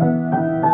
you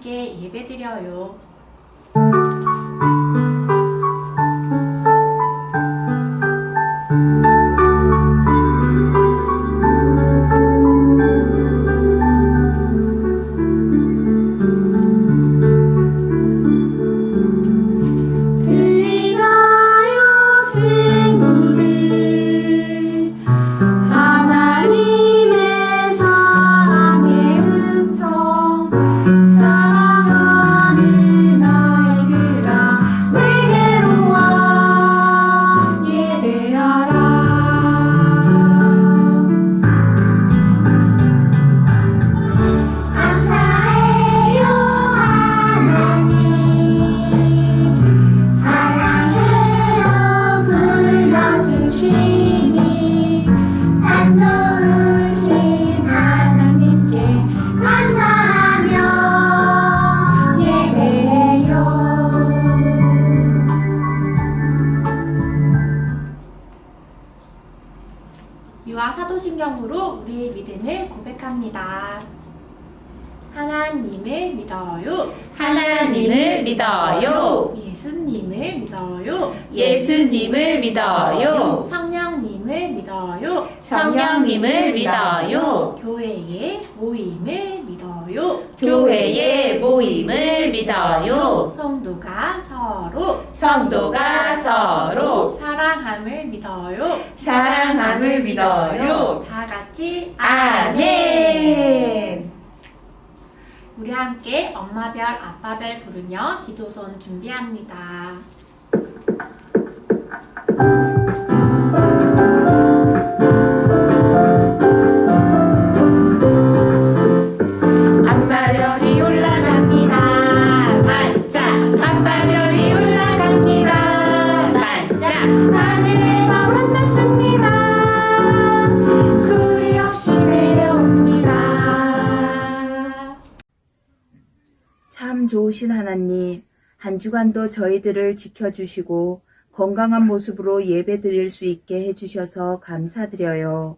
함께 예배드려요. 예수님을 믿어요. 예수님을 믿어요. 성령님을 믿어요. 성령님을 믿어요. 교회의 모임을 믿어요. 교회의 모임을 믿어요. 성도가 서로 성도가 서로 사랑함을 믿어요. 사랑함을 믿어요. 다 같이 아멘. 우리 함께 엄마별 아빠별 부르며 기도선 준비합니다. 참 좋으신 하나님, 한 주간도 저희들을 지켜주시고 건강한 모습으로 예배 드릴 수 있게 해주셔서 감사드려요.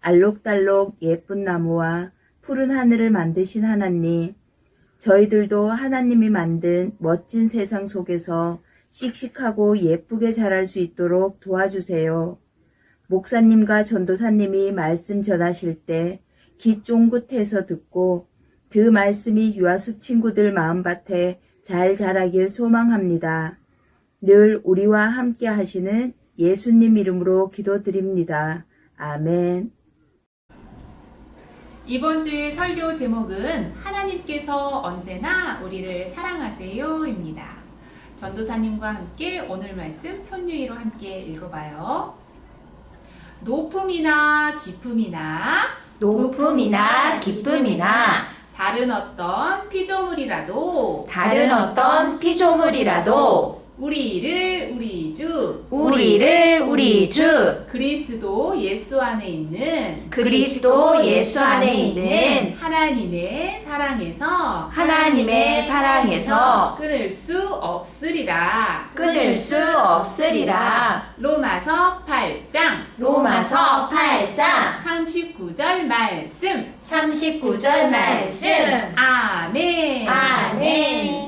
알록달록 예쁜 나무와 푸른 하늘을 만드신 하나님, 저희들도 하나님이 만든 멋진 세상 속에서 씩씩하고 예쁘게 자랄 수 있도록 도와주세요. 목사님과 전도사님이 말씀 전하실 때 귀 쫑긋해서 듣고 그 말씀이 유아숲 친구들 마음밭에 잘 자라길 소망합니다. 늘 우리와 함께 하시는 예수님 이름으로 기도드립니다. 아멘. 이번 주의 설교 제목은 하나님께서 언제나 우리를 사랑하세요입니다. 전도사님과 함께 오늘 말씀 손유이로 함께 읽어봐요. 높음이나 깊음이나 높음이나 기쁨이나 다른 어떤 피조물이라도. 다른 어떤 피조물이라도 우리를 우리 주 우리를 우리 주 그리스도 예수 안에 있는 그리스도 예수 안에 있는 하나님의 사랑에서 하나님의 사랑에서 끊을 수 없으리라. 끊을 수 없으리라. 로마서 8장 로마서 8장 39절 말씀. 39절 말씀. 아멘. 아멘.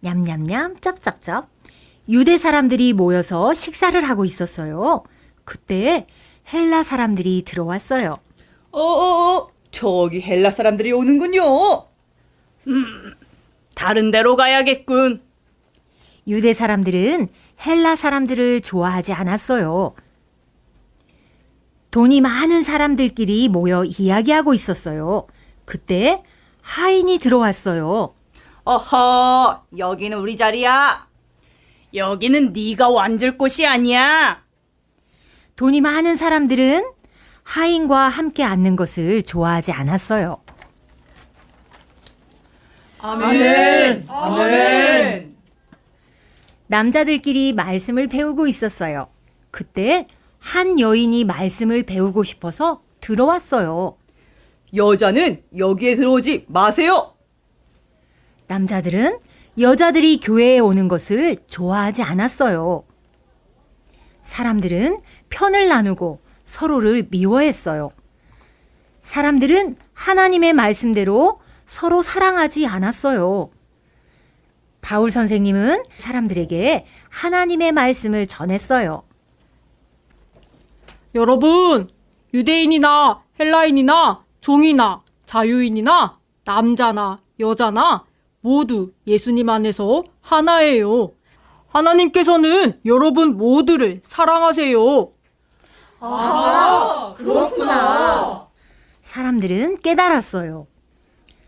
냠냠냠 쩝쩝쩝 유대 사람들이 모여서 식사를 하고 있었어요. 그때 헬라 사람들이 들어왔어요. 어어어, 저기 헬라 사람들이 오는군요. 음, 다른 데로 가야겠군. 유대 사람들은 헬라 사람들을 좋아하지 않았어요. 돈이 많은 사람들끼리 모여 이야기하고 있었어요. 그때 하인이 들어왔어요. 어허, 여기는 우리 자리야. 여기는 네가 앉을 곳이 아니야. 돈이 많은 사람들은 하인과 함께 앉는 것을 좋아하지 않았어요. 아멘. 아멘. 남자들끼리 말씀을 배우고 있었어요. 그때 한 여인이 말씀을 배우고 싶어서 들어왔어요. 여자는 여기에 들어오지 마세요. 남자들은 여자들이 교회에 오는 것을 좋아하지 않았어요. 사람들은 편을 나누고 서로를 미워했어요. 사람들은 하나님의 말씀대로 서로 사랑하지 않았어요. 바울 선생님은 사람들에게 하나님의 말씀을 전했어요. 여러분, 유대인이나 헬라인이나 종이나 자유인이나 남자나 여자나 모두 예수님 안에서 하나예요. 하나님께서는 여러분 모두를 사랑하세요. 사람들은 깨달았어요.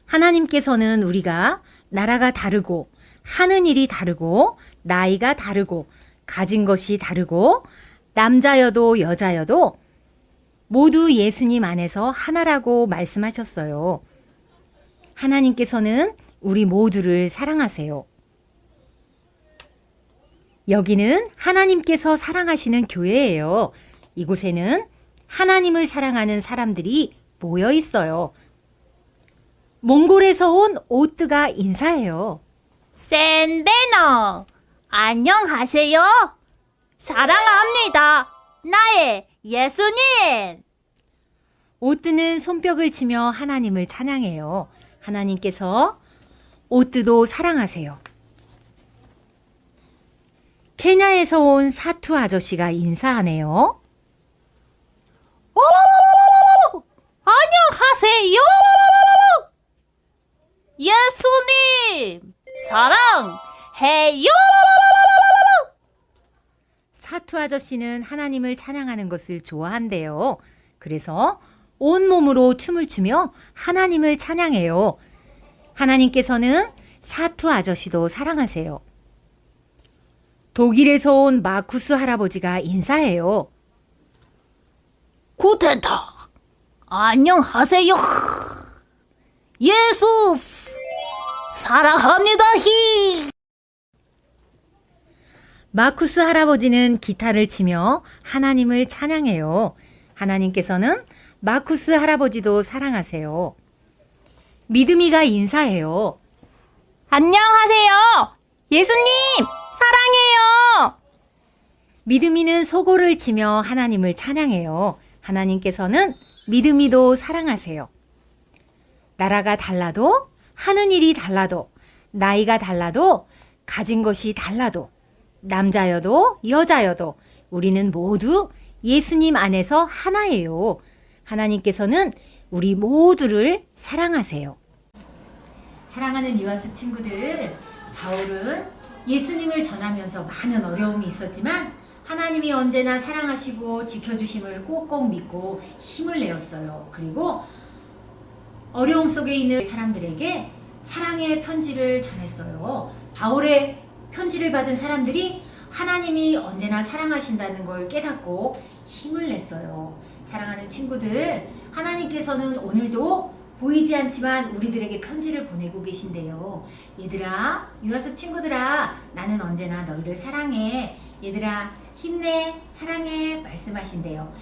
하나님께서는 우리가 나라가 다르고 하는 일이 다르고 나이가 다르고 가진 것이 다르고 남자여도 여자여도 모두 예수님 안에서 하나라고 말씀하셨어요. 하나님께서는 우리 모두를 사랑하세요. 여기는 하나님께서 사랑하시는 교회예요. 이곳에는 하나님을 사랑하는 사람들이 모여 있어요. 몽골에서 온 오뜨가 인사해요. 센베너 안녕하세요. 사랑합니다. 나의 예수님. 오뜨는 손뼉을 치며 하나님을 찬양해요. 하나님께서 오뜨도 사랑하세요. 케냐에서 온 사투 아저씨가 인사하네요. 안녕하세요. 예수님 사랑해요. 사투 아저씨는 하나님을 찬양하는 것을 좋아한대요. 그래서 온몸으로 춤을 추며 하나님을 찬양해요. 하나님께서는 사투 아저씨도 사랑하세요. 독일에서 온 마쿠스 할아버지가 인사해요. 구텐탁 안녕하세요. 예수 사랑합니다. 히. 마쿠스 할아버지는 기타를 치며 하나님을 찬양해요. 하나님께서는 마쿠스 할아버지도 사랑하세요. 믿음이가 인사해요. 안녕하세요. 예수님 사랑해요. 믿음이는 소고를 치며 하나님을 찬양해요. 하나님께서는 믿음이도 사랑하세요. 나라가 달라도 하는 일이 달라도 나이가 달라도 가진 것이 달라도 남자여도 여자여도 우리는 모두 예수님 안에서 하나예요. 하나님께서는 우리 모두를 사랑하세요. 사랑하는 유아스 친구들, 바울은 예수님을 전하면서 많은 어려움이 있었지만 하나님이 언제나 사랑하시고 지켜주심을 꼭꼭 믿고 힘을 내었어요. 그리고 어려움 속에 있는 사람들에게 사랑의 편지를 전했어요. 바울의 편지를 받은 사람들이 하나님이 언제나 사랑하신다는 걸 깨닫고 힘을 냈어요. 사랑하는 친구들, 하나님께서는 오늘도 보이지 않지만 우리들에게 편지를 보내고 계신데요. 얘들아, 유아습 친구들아, 나는 언제나 너희를 사랑해. 얘들아, 힘내, 사랑해. 말씀하신대요.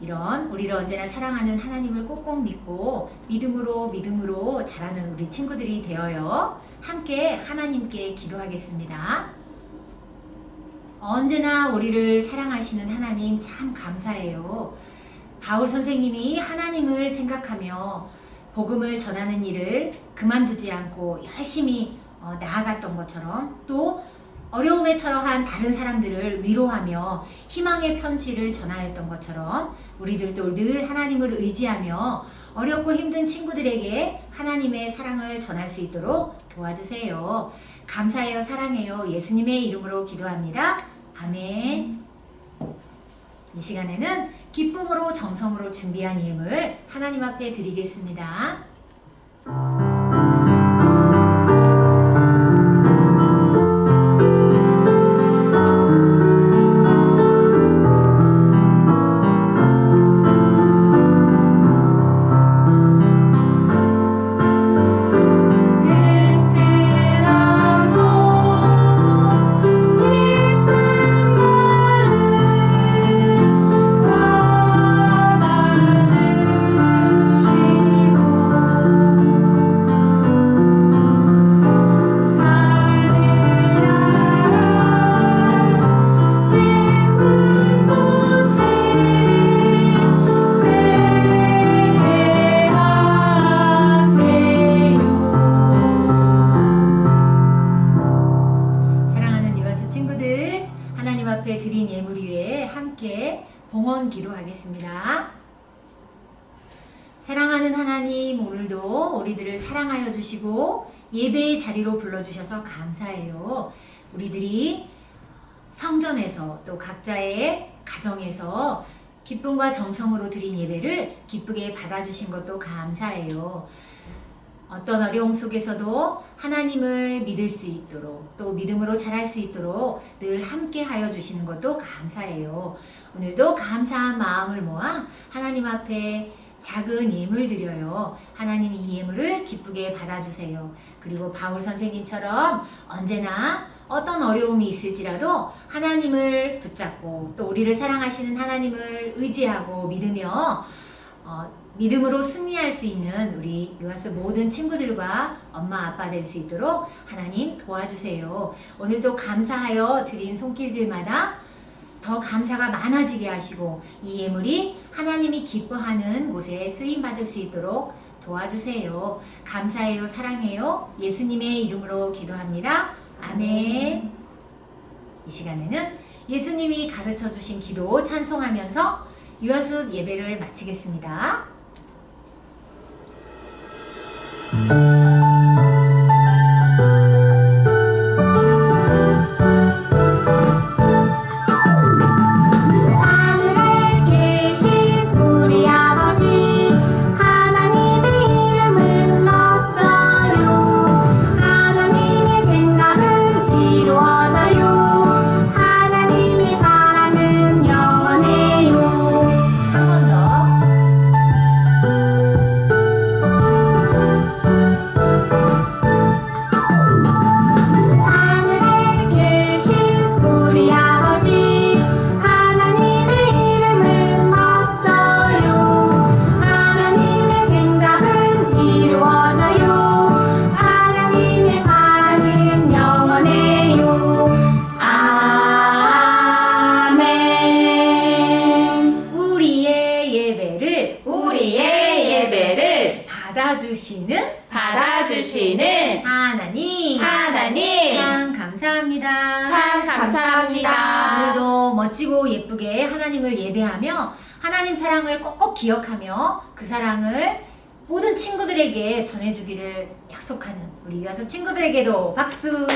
이런 우리를 언제나 사랑하는 하나님을 꼭꼭 믿고 믿음으로 믿음으로 자라는 우리 친구들이 되어요. 함께 하나님께 기도하겠습니다. 언제나 우리를 사랑하시는 하나님 참 감사해요. 바울 선생님이 하나님을 생각하며 복음을 전하는 일을 그만두지 않고 열심히 어, 나아갔던 것처럼 또 어려움에 처한 다른 사람들을 위로하며 희망의 편지를 전하였던 것처럼 우리들도 늘 하나님을 의지하며 어렵고 힘든 친구들에게 하나님의 사랑을 전할 수 있도록 도와주세요. 감사해요, 사랑해요. 예수님의 이름으로 기도합니다. 아멘. 이 시간에는 기쁨으로 정성으로 준비한 예물 하나님 앞에 드리겠습니다. 우리들이 성전에서 또 각자의 가정에서 기쁨과 정성으로 드린 예배를 기쁘게 받아주신 것도 감사해요. 어떤 어려움 속에서도 하나님을 믿을 수 있도록 또 믿음으로 자랄 수 있도록 늘 함께 하여 주시는 것도 감사해요. 오늘도 감사한 마음을 모아 하나님 앞에 작은 예물 드려요. 하나님 이 예물을 기쁘게 받아주세요. 그리고 바울 선생님처럼 언제나 어떤 어려움이 있을지라도 하나님을 붙잡고 또 우리를 사랑하시는 하나님을 의지하고 믿으며 어, 믿음으로 승리할 수 있는 우리 유아스 모든 친구들과 엄마 아빠 될 수 있도록 하나님 도와주세요. 오늘도 감사하여 드린 손길들마다 더 감사가 많아지게 하시고 이 예물이 하나님이 기뻐하는 곳에 쓰임 받을 수 있도록 도와주세요. 감사해요, 사랑해요. 예수님의 이름으로 기도합니다. 아멘. 이 시간에는 예수님이 가르쳐 주신 기도 찬송하면서 유아습 예배를 마치겠습니다. 받아주시는 하나님 하나님 참 감사합니다. 참 감사합니다. 오늘도 멋지고 예쁘게 하나님을 예배하며 하나님 사랑을 꼭꼭 기억하며 그 사랑을 모든 친구들에게 전해주기를 약속하는 우리 유아섭 친구들에게도 박수.